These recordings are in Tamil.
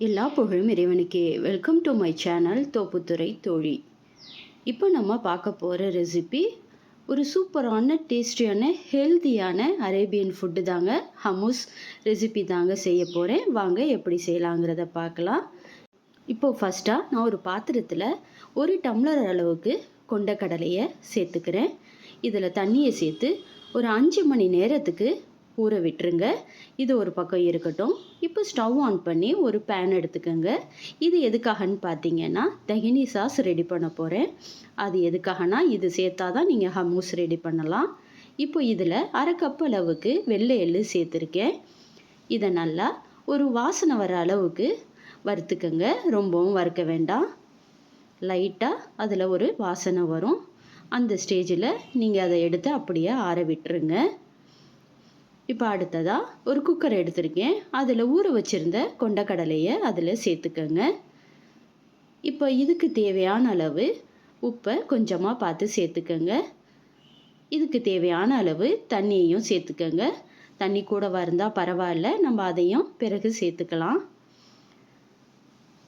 எல்லா புகழும் இறைவனுக்கே. Welcome to my channel Thopputhurai Thozhi இப்போ நம்ம பார்க்க போகிற ரெசிபி ஒரு சூப்பரான டேஸ்டியான ஹெல்தியான அரேபியன் ஃபுட்டு தாங்க ஹமூஸ் ரெசிபி தாங்க செய்ய போகிறேன் வாங்க எப்படி செய்யலாங்கிறத பார்க்கலாம். இப்போது ஃபஸ்ட்டாக நான் ஒரு பாத்திரத்தில் ஒரு டம்ளர் அளவுக்கு கொண்ட கடலையை சேர்த்துக்கிறேன். இதில் தண்ணியை சேர்த்து ஒரு அஞ்சு மணி நேரத்துக்கு ஊற விட்டுருங்க. இது ஒரு பக்கம் இருக்கட்டும். இப்போ ஸ்டவ் ஆன் பண்ணி ஒரு பேன் எடுத்துக்கோங்க. இது எதுக்காகன்னு பார்த்தீங்கன்னா தகினி சாஸ் ரெடி பண்ண போகிறேன் அது எதுக்காகனா இது சேர்த்தா தான் நீங்கள் ஹமூஸ் ரெடி பண்ணலாம். இப்போ இதில் அரை கப் அளவுக்கு வெள்ளை எள்ளு சேர்த்துருக்கேன். இதை நல்லா ஒரு வாசனை வர அளவுக்கு வறுத்துக்கோங்க. ரொம்பவும் வறுக்க வேண்டாம். லைட்டாக அதில் ஒரு வாசனை வரும். அந்த ஸ்டேஜில் நீங்கள் அதை எடுத்து அப்படியே ஆற விட்டுருங்க. இப்போ அடுத்ததாக ஒரு குக்கர் எடுத்திருக்கேன். அதில் ஊற வச்சுருந்த கொண்டக்கடலையை அதில் சேர்த்துக்கோங்க. இப்போ இதுக்கு தேவையான அளவு உப்பை கொஞ்சமாக பார்த்து சேர்த்துக்கோங்க. இதுக்கு தேவையான அளவு தண்ணியையும் சேர்த்துக்கோங்க. தண்ணி கூட வந்தால் பரவாயில்ல. நம்ம அதையும் பிறகு சேர்த்துக்கலாம்.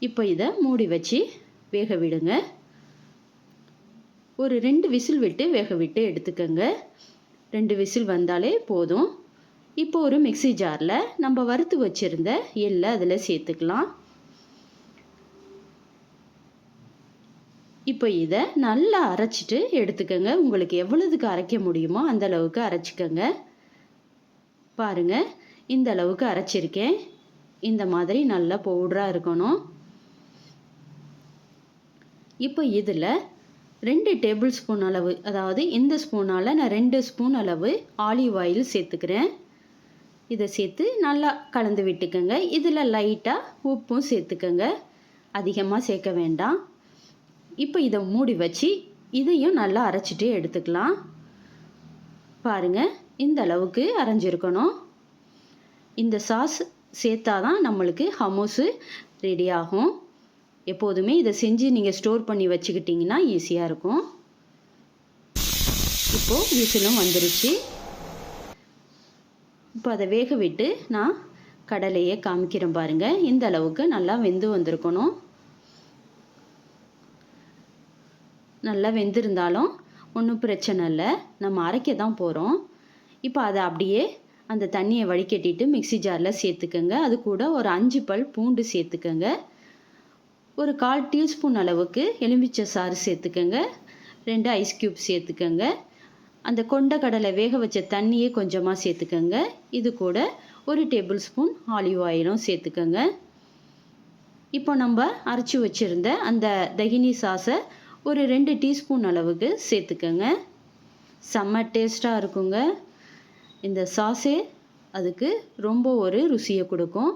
இப்போ இதை மூடி வச்சு வேக விடுங்க. ஒரு ரெண்டு விசில் விட்டு வேக விட்டு எடுத்துக்கோங்க. ரெண்டு விசில் வந்தாலே போதும். இப்போ ஒரு மிக்சி ஜாரில் நம்ம வறுத்து வச்சுருந்த எள்ளை அதில் சேர்த்துக்கலாம். இப்போ இதை நல்லா அரைச்சிட்டு எடுத்துக்கோங்க. உங்களுக்கு எவ்வளவுக்கு அரைக்க முடியுமோ அந்த அளவுக்கு அரைச்சிக்கோங்க. பாருங்க இந்த அளவுக்கு அரைச்சிருக்கேன். இந்த மாதிரி நல்லா பவுடராக இருக்கணும். இப்போ இதில் ரெண்டு டேபிள் ஸ்பூன் அளவு அதாவது இந்த ஸ்பூனால் நான் ரெண்டு ஸ்பூன் அளவு ஆலிவ் ஆயில் சேர்த்துக்கிறேன். இதை சேர்த்து நல்லா கலந்து விட்டுக்கோங்க. இதில் லைட்டாக உப்பும் சேர்த்துக்கோங்க. அதிகமாக சேர்க்க வேண்டாம். இப்போ இதை மூடி வச்சு இதையும் நல்லா அரைச்சிட்டு எடுத்துக்கலாம். பாருங்கள் இந்த அளவுக்கு அரைஞ்சிருக்கணும். இந்த சாஸ் சேர்த்தா தான் நம்மளுக்கு ஹமோஸு ரெடி ஆகும். எப்போதுமே இதை செஞ்சு நீங்கள் ஸ்டோர் பண்ணி வச்சுக்கிட்டிங்கன்னா ஈஸியாக இருக்கும். இப்போது விசிலும் வந்துருச்சு. இப்போ அதை வேக விட்டு நான் கடலையே காமிக்கிறேன் பாருங்கள் இந்த அளவுக்கு நல்லா வெந்து வந்திருக்கணும். நல்லா வெந்திருந்தாலும் ஒன்றும் பிரச்சனை இல்லை. நம்ம அரைக்க தான் போகிறோம் இப்போ அதை அப்படியே அந்த தண்ணியை வடிகட்டிட்டு மிக்சி ஜாரில் சேர்த்துக்கோங்க. அது கூட ஒரு அஞ்சு பல் பூண்டு சேர்த்துக்கோங்க. ஒரு கால் டீஸ்பூன் அளவுக்கு எலுமிச்சை சாறு சேர்த்துக்கோங்க. ரெண்டு ஐஸ் க்யூப் சேர்த்துக்கோங்க. அந்த கொண்ட கடலை வேக வச்ச தண்ணியே கொஞ்சமாக சேர்த்துக்கோங்க. இது கூட ஒரு டேபிள் ஸ்பூன் ஆலிவ் ஆயிலும் சேர்த்துக்கோங்க. இப்போ நம்ம அரைச்சி வச்சுருந்த அந்த தகினி சாஸை ஒரு ரெண்டு டீஸ்பூன் அளவுக்கு சேர்த்துக்கோங்க. செம்ம டேஸ்ட்டாக இருக்குங்க. இந்த சாஸே அதுக்கு ரொம்ப ஒரு ருசியை கொடுக்கும்.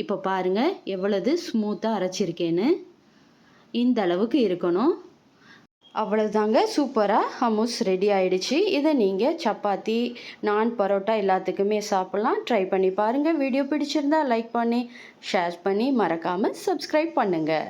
இப்போ பாருங்கள் எவ்வளவு ஸ்மூத்தாக அரைச்சிருக்கேன்னு. இந்த அளவுக்கு இருக்கணும். அவ்வளோதாங்க சூப்பராக ஹமூஸ் ரெடி ஆகிடுச்சு இதை நீங்கள் சப்பாத்தி நான் பரோட்டா எல்லாத்துக்குமே சாப்பிட்லாம். ட்ரை பண்ணி பாருங்கள் வீடியோ பிடிச்சிருந்தா லைக் பண்ணி ஷேர் பண்ணி மறக்காமல் சப்ஸ்கிரைப் பண்ணுங்கள்